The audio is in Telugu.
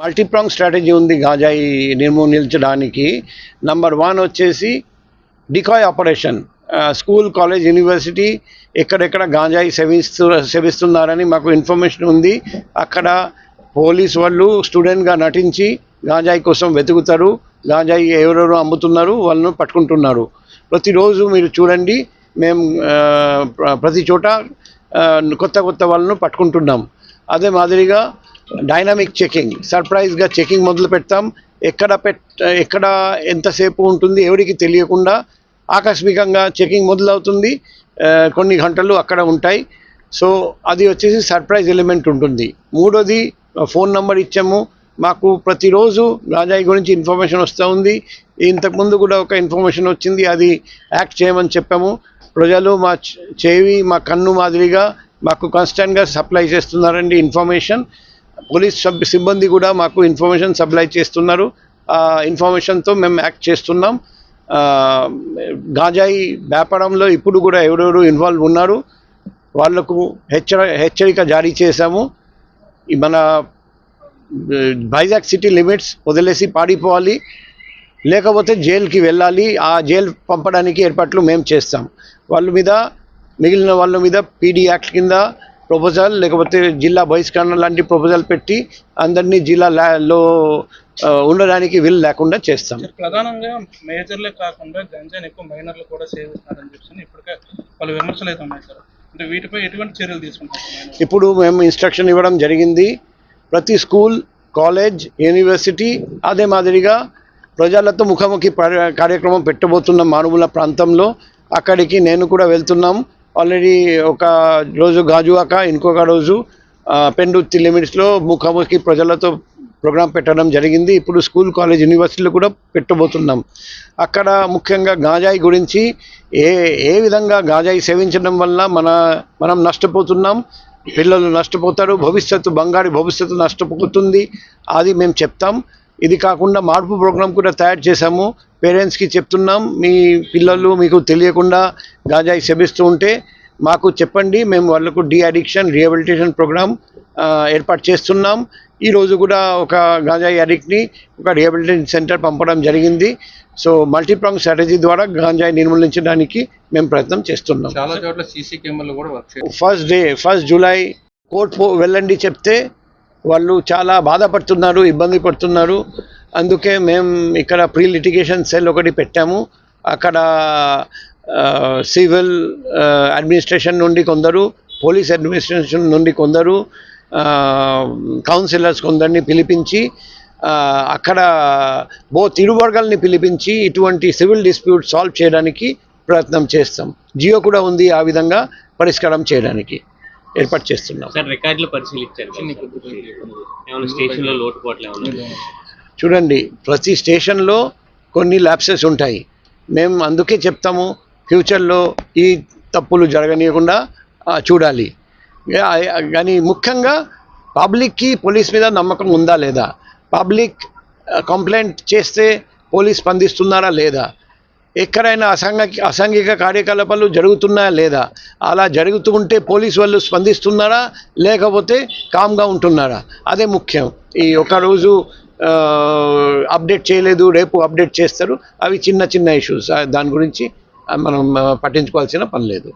మల్టీప్రాంగ్ స్ట్రాటజీ ఉంది గాంజాయి నిర్మూలించడానికి నంబర్ వన్ వచ్చేసి decoy operation school college university ఎక్కడెక్కడ గాంజాయి సేవిస్తు సేవిస్తున్నారని మాకు ఇన్ఫర్మేషన్ ఉంది. అక్కడ పోలీస్ వాళ్ళు స్టూడెంట్గా నటించి గాంజాయి కోసం వెతుకుతారు. గాంజాయి ఎవరెవరు అమ్ముతున్నారు వాళ్ళను పట్టుకుంటున్నారు. ప్రతిరోజు మీరు చూడండి మేము ప్రతి చోట కొత్త కొత్త వాళ్ళను పట్టుకుంటున్నాం. అదే మాదిరిగా డైనమిక్ చెకింగ్ సర్ప్రైజ్గా చెకింగ్ మొదలు పెడతాం. ఎక్కడ పెట్ ఎక్కడ ఎంతసేపు ఉంటుంది ఎవరికి తెలియకుండా ఆకస్మికంగా చెకింగ్ మొదలవుతుంది. కొన్ని గంటలు అక్కడ ఉంటాయి. సో అది వచ్చేసి సర్ప్రైజ్ ఎలిమెంట్ ఉంటుంది. మూడోది ఫోన్ నెంబర్ ఇచ్చాము. మాకు ప్రతిరోజు రాజాయి గురించి ఇన్ఫర్మేషన్ వస్తూ ఉంది. ఇంతకుముందు కూడా ఒక ఇన్ఫర్మేషన్ వచ్చింది. అది యాక్ట్ చేయమని చెప్పాము. ప్రజలు మా చేవి చెవి మా కన్ను మాదిరిగా మాకు కాన్స్టెంట్గా సప్లై చేస్తున్నారండి ఇన్ఫర్మేషన్. పోలీస్ సబ్ సిబ్బంది కూడా మాకు ఇన్ఫర్మేషన్ సప్లై చేస్తున్నారు. ఆ ఇన్ఫర్మేషన్తో మేము యాక్ట్ చేస్తున్నాం. గాజాయి గాంజాయి వ్యాపారంలో ఇప్పుడు కూడా ఎవరెవరు ఇన్వాల్వ్ ఉన్నారు వాళ్ళకు హెచ్చర హెచ్చరిక జారీ చేశాము. మన వైజాగ్ సిటీ లిమిట్స్ వదిలేసి పాడిపోవాలి లేకపోతే జైలుకి వెళ్ళాలి ఆ జైలు పంపడానికి ఏర్పాట్లు మేము చేస్తాం. వాళ్ళ మీద మిగిలిన వాళ్ళ మీద పీడీ యాక్ట్ కింద ప్రపోజల్ లేకపోతే జిల్లా బహిష్కరణ లాంటి ప్రపోజల్ పెట్టి అందరినీ జిల్లా లా- ఆ, ఉండడానికి వీలు లేకుండా చేస్తాం. ప్రధానంగా మేజర్లే కాకుండా గంజాని ఎక్కువ మైనర్లు కూడా సేవిస్తున్నారని చెప్పి ఇప్పటికే పలు విమర్శలు అయితే ఉన్నాయి సార్. అంటే వీటిపై ఎటువంటి చర్యలు మైనర్లు? ఇప్పుడు మేము ఇన్స్ట్రక్షన్ ఇవ్వడం జరిగింది. ప్రతి స్కూల్ కాలేజ్ యూనివర్సిటీ అదే మాదిరిగా ప్రజలతో ముఖాముఖి కార్యక్రమం పెట్టబోతున్న మారుమూల ప్రాంతంలో అక్కడికి నేను కూడా వెళ్తున్నాం. ఆల్రెడీ ఒక రోజు గాజువాక ఇంకొక రోజు పెండుత్తి లిమిట్స్లో ముఖాముఖి ప్రజలతో ప్రోగ్రాం పెట్టడం జరిగింది. ఇప్పుడు స్కూల్ కాలేజ్ యూనివర్సిటీలు కూడా పెట్టబోతున్నాం. అక్కడ ముఖ్యంగా గాంజాయి గురించి ఏ ఏ విధంగా గాంజాయి సేవించడం వల్ల మన మనం నష్టపోతున్నాం? పిల్లలు నష్టపోతారు భవిష్యత్తు బంగారు భవిష్యత్తు నష్టపోతుంది అది మేము చెప్తాం. ఇది కాకుండా మార్పు ప్రోగ్రాం కూడా తయారు చేశాము. పేరెంట్స్కి చెప్తున్నాం మీ పిల్లలు మీకు తెలియకుండా గాంజాయి సేవిస్తూ ఉంటే మాకు చెప్పండి మేము వాళ్ళకు డి అడిక్షన్ రిహాబిలిటేషన్ ప్రోగ్రామ్ ఆ, ఏర్పాటు చేస్తున్నాం. ఈరోజు కూడా ఒక గాంజాయి అడిక్ట్ని ఒక రిహాబిలిటేషన్ సెంటర్ పంపడం జరిగింది. సో మల్టీప్రాంగ్ స్ట్రాటజీ ద్వారా గాంజాయి నిర్మూలించడానికి మేము ప్రయత్నం చేస్తున్నాం. చాలా చోట్ల సీసీ కెమెరాలు కూడా first day first July court పో వెళ్ళండి చెప్తే వాళ్ళు చాలా బాధపడుతున్నారు ఇబ్బంది పడుతున్నారు. అందుకే మేము ఇక్కడ ప్రీ లిటిగేషన్ సెల్ ఒకటి పెట్టాము. అక్కడ సివిల్ అడ్మినిస్ట్రేషన్ నుండి కొందరు పోలీస్ అడ్మినిస్ట్రేషన్ నుండి కొందరు కౌన్సిలర్స్ కొందరిని పిలిపించి అక్కడ బో ఇరు పిలిపించి ఇటువంటి సివిల్ డిస్ప్యూట్ సాల్వ్ చేయడానికి ప్రయత్నం చేస్తాం. జియో కూడా ఉంది ఆ విధంగా పరిష్కారం చేయడానికి. ఏర్పాటు చేస్తున్నాం. సార్ రికార్డులు పరిశీలించారు లోటుపాట్లు చూడండి ప్రతి స్టేషన్లో కొన్ని ల్యాప్సెస్ ఉంటాయి. మేము అందుకే చెప్తాము ఫ్యూచర్లో ఈ తప్పులు జరగనీయకుండా చూడాలి. కానీ ముఖ్యంగా పబ్లిక్కి పోలీస్ మీద నమ్మకం ఉందా లేదా? పబ్లిక్ కంప్లైంట్ చేస్తే పోలీస్ స్పందిస్తున్నారా లేదా? ఎక్కడైనా అసాంఘిక అసాంఘిక కార్యకలాపాలు జరుగుతున్నాయా లేదా అలా జరుగుతూ ఉంటే పోలీస్ వాళ్ళు స్పందిస్తున్నారా? లేకపోతే కామ్గా ఉంటున్నారా? అదే ముఖ్యం. ఈ ఒకరోజు అప్డేట్ చేయలేదు రేపు అప్డేట్ చేస్తారు. అవి చిన్న చిన్న ఇష్యూస్. దాని గురించి మనం పట్టించుకోవాల్సిన పని లేదు.